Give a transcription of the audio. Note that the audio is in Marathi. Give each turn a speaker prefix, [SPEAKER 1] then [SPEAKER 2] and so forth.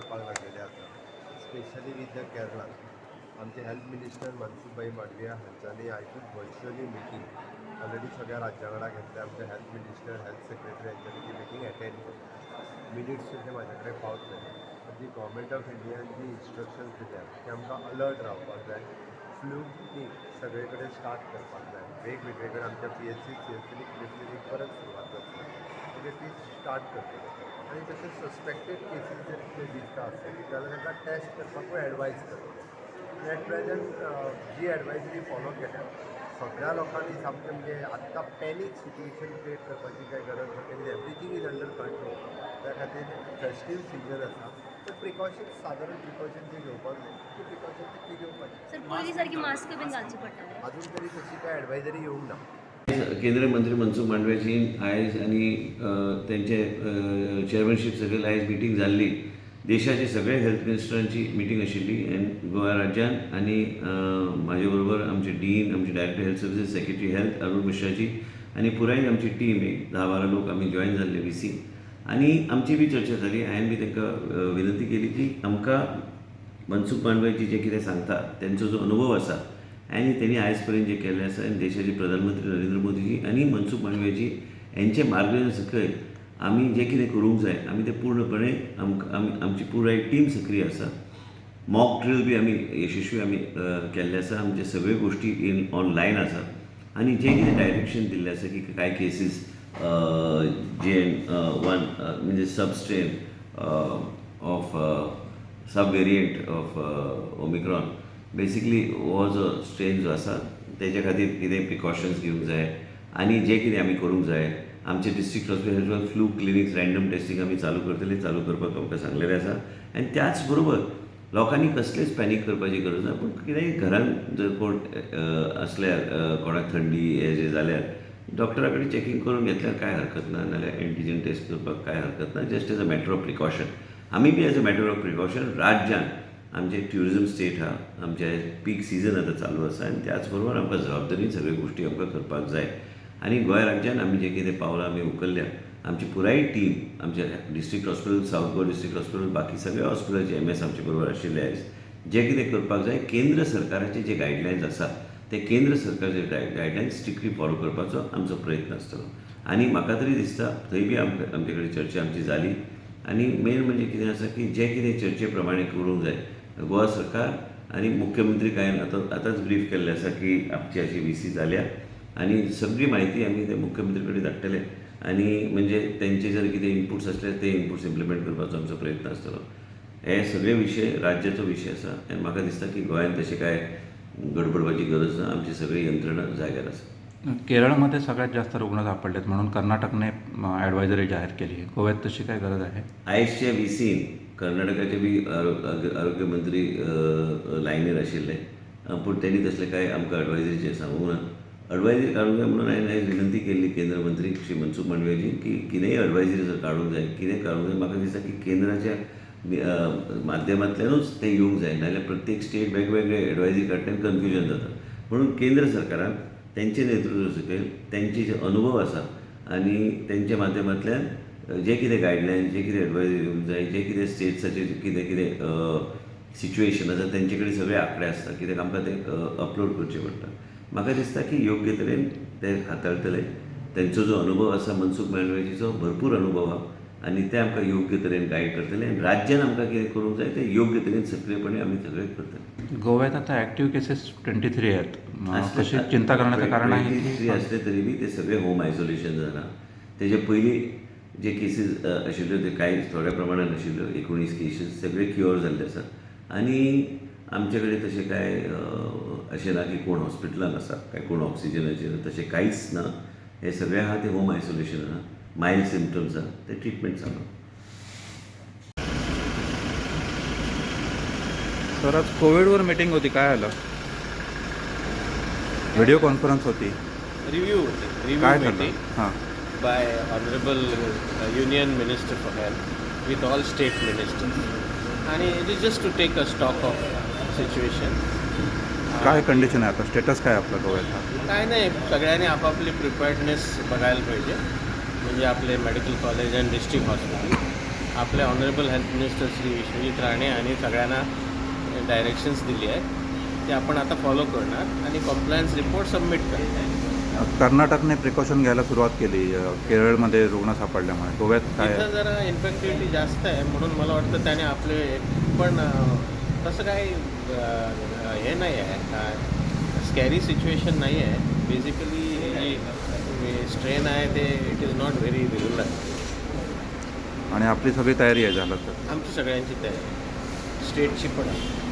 [SPEAKER 1] काडपाक लागिल्लें आसा स्पेशली विथ द केरला. आमचे हेल्थ मिनिस्टर मनसुखभाई मांडविया हांच्यांनी आयजूच व्हर्च्युअली मिटींग ऑलरेडी सगळ्या राज्यां वांगडा घेतल्या. आमचे हेल्थ मिनिस्टर हेल्थ सेक्रेटरी हांच्यांनी ती मिटींग अटेंड केली. मिनिट्स सुद्दां म्हाजे कडेन पावतले जी गव्हर्मेंट ऑफ इंडियान जी इन्स्ट्रक्शन्स दिल्या ते आमकां अलर्ट रावपाक जाय फ्लू ती सगळे स्टार्ट करपाक जाय वेगवेगळे आमच्या P H C C H C flu clinic परत सुरवात जातली म्हणजे ती स्टार्ट करतले आनी तशें सस्पेक्टेड केसीस जर कितें दिसता आसतली जाल्यार तांकां टेस्ट करपाकूय एडवायज करतले एट प्रेझेंट जी एडवायजरी फॉलो केल्या, सगळ्या लोकांनी सामकें म्हणजे आत्तां पॅनीक सिट्युएशन क्रिएट करपाची कांय गरज ना एवरीथींग इज़ अंडर कंट्रोल त्या खातीर फेस्टीव सिजन आसा तर प्रिकॉशन्स सादारण प्रिकॉशन जे घेवपाक जाय ती प्रिकॉशन ती घेवपाची
[SPEAKER 2] सर पयलीं सारकी मास्क बीन घालची पडटले
[SPEAKER 1] अजून तरी तशी काय एडवायजरी येवंक ना.
[SPEAKER 3] केंद्रीय मंत्री मनसुख मांडव्याची आयज आणि अ, त्यांचे चेअरमॅनशीप सकयल आयज मिटींग जाल्ली देशाचे सगळे हेल्थ मिनिस्टरांची मिटींग आशिल्ली आनी गोंया राज्यान आनी म्हाजे बरोबर आमचे डीन आमचे director health services secretary health Arun मिश्राची आनी पुराय आमची टीम एक धा बारा लोक आमी जॉयन जाल्ले वी सी आनी आमची बी चर्चा जाली हांवें बी तांकां विनंती केली की आमकां मनसुख मांडव्याची जे कितें सांगता त्यांचो जो अनुभव आसा आनी तेणी आयज पर्यंत जे केल्लें आसा आनी देशाचे प्रधानमंत्री नरेंद्र मोदीजी आनी मनसुख मांडव्याजी यांचे मार्गदर्शन सकयल आमी जें कितें करूंक जाय आमी तें पूर्णपणे आमची पुराय टीम सक्रीय आसा. मॉक ड्रील बी आमी यशस्वी आमी केल्ले आसा. आमचे सगळ्यो गोश्टी इन ऑनलायन आसा. आनी जें कितें डायरेक्शन दिल्लें आसा की कांय केसीस जे वन म्हणजे substrain of sub variant of omicron basically हो जो स्ट्रेन जो आसा तेच्या खातीर कितें प्रिकॉशन्स घेवंक जाय आनी जें कितें आमी करूंक जाय आमचे district hospital flu clinics random testing आमी चालू करतले चालू करपाक आमकां सांगलेलें आसा. आनी त्याच बरोबर लोकांनी कसलेच पॅनीक करपाची गरज ना पूण कितेंय घरान जर कोण अ, असल्यार कोणाक थंडी हे जे जाल्यार डॉक्टरा कडेन चॅकींग करून घेतल्यार कांय हरकत ना नाल्यार एंटीजन टेस्ट करपाक कांय हरकत ना just as a matter of precaution आमी बी as a matter of precaution राज्यान आमचे ट्युरिझम स्टेट हा आमचे पीक सिजन आतां चालू आसा आनी त्याच बरोबर आमकां जबाबदारीन सगळ्यो गोश्टी आमकां करपाक जाय. आनी गोंय राज्यान आमी जें कितें पावलां आमी उखल्ल्या आमची पुराय टीम आमच्या district hospital south Goa district hospital बाकी सगळ्या हॉस्पिटलाचे एम एस आमचे बरोबर आशिल्ले आयज जें कितें करपाक जाय केंद्र सरकाराचे जे गायडलायन्स आसा ते केंद्र सरकारचे गायडलायन्स स्ट्रिक्टली फॉलो करपाचो आमचो प्रयत्न आसतलो आनी म्हाका तरी दिसता थंय बी आमचे कडेन चर्चा आमची जाली आनी मेन म्हणजे कितें आसा की जें कितें चर्चे प्रमाणे करूंक जाय गोवा सरकार आनी मुख्यमंत्री काय आतां आतांच ब्रीफ केल्लें आसा की आमची अशी वी सी जाल्या. आनी सगळी म्हायती आमी ते मुख्यमंत्री कडेन धाडटले. आनी म्हणजे तेंचे जर कितें इनपुट्स आसले ते इनपुट्स इम्प्लिमेंट करपाचो आमचो प्रयत्न आसतलो हे सगळे विशय राज्याचो विशय आसा. आनी म्हाका दिसता की गोंयांत तशें काय गडबडपाची गरज ना आमची सगळी यंत्रणा जाग्यार आसा
[SPEAKER 4] केरळमध्ये सगळ्यात जास्त रुग्ण सापडलेत म्हणून कर्नाटकने ॲडवायझरी जाहीर केली आहे. गोव्यात तशी काय गरज आहे?
[SPEAKER 3] आयजच्या विसीन कर्नाटकाचे बी आरो- आरो- आरोग्य मंत्री अ, लायनीर आशिल्ले पूण त्यांनी तसले काय आमकां एडवायजरीचे सांगूंक ना. एडवायजरी काडूंक जाय म्हणून हांवें आयज विनंती केल्ली केंद्र मंत्री श्री मनसुख मांडवियाजी की कितेंय एडवायजरी जर काडूंक जाय कितें काडूंक जाय म्हाका दिसता की केंद्राच्या माध्यमांतल्यानूच तें येवंक जाय नाजाल्यार प्रत्येक स्टेट वेगवेगळे एडवायजरी काडटा कन्फ्युजन जाता. म्हणून केंद्र सरकारान तेंचे नेतृत्व सकयल तेंचे जे अनुभव आसा आनी तेंच्या माध्यमांतल्यान जे कितें गायडलायन जे कितें एडवायजरी दिवंक जाय जे कितें स्टेट्साचे कितें कितें सिच्युएशन आसा तेंचे कडेन सगळे आंकडे आसता कित्याक आमकां ते अपलोड करचे पडटा म्हाका दिसता की योग्य तरेन ते हाताळटले तेंचो जो अनुभव आसा मनसूख मांडवेजीचो भरपूर अनुभव आहा आनी ते आमकां योग्य तरेन गायड करतले आनी राज्यान आमकां कितें करूंक जाय ते योग्य तरेन सक्रीयपणे आमी सगळे करतले.
[SPEAKER 4] गोव्यात आता ॲक्टिव्ह केसेस ट्वेंटी थ्री आहेत तशी चिंता करण्याचं कारण आहे की
[SPEAKER 3] असले तरी बी ते सगळे होम आयसोलेशन जालां तेजे पयलीं जे केसीस आशिल्ल्यो ते कांय थोड्या प्रमाणान आशिल्ल्यो एकुणीस केसीस सगळे क्युअर जाल्ले आसात आनी आमचे कडेन तशें काय अशें ना की कोण हॉस्पिटलान आसा काय कोण ऑक्सिजनाचेर तशें कांयच ना. हे सगळे आहा ते होम आयसोलेशन आहा माइल्ड सिमटम्स आहेत ते ट्रीटमेंट चालू
[SPEAKER 4] सर आज कोविडवर मीटिंग होती काय आलं? व्हिडिओ कॉन्फरन्स होती.
[SPEAKER 5] रिव्ह्यू होती. रिव्ह्यू
[SPEAKER 4] काय हां.
[SPEAKER 5] By honourable union minister for health with all state minister आणि it is just to take a stock of situation
[SPEAKER 4] काय कंडिशन आहे? आता स्टेटस काय आपलं गोव्याचा
[SPEAKER 5] काय नाही सगळ्यांनी आपापली प्रिपेअर्डनेस बघायला पाहिजे. म्हणजे आपले medical college and district hospital आपले honourable health minister Shri Vishwajit Rane आणि सगळ्यांना डायरेक्शन्स दिली आहेत. ते आपण आता फॉलो करणार आणि कॉम्प्लायन्स रिपोर्ट सबमिट करणार
[SPEAKER 4] कर्नाटकने प्रिकॉशन घ्यायला सुरुवात केली. केरळमध्ये रुग्ण सापडल्यामुळे. गोव्यात काय
[SPEAKER 5] जरा इन्फेक्टिव्हिटी जास्त आहे म्हणून मला वाटतं त्याने आपले पण तसं काही हे नाही आहे. स्कॅरी सिच्युएशन नाही आहे. बेसिकली स्ट्रेन आहे ते it is not very regular
[SPEAKER 4] आणि आपली सगळी तयारी आहे झालं तर?
[SPEAKER 5] आमची सगळ्यांची तयारी. स्टेटची पण आहे.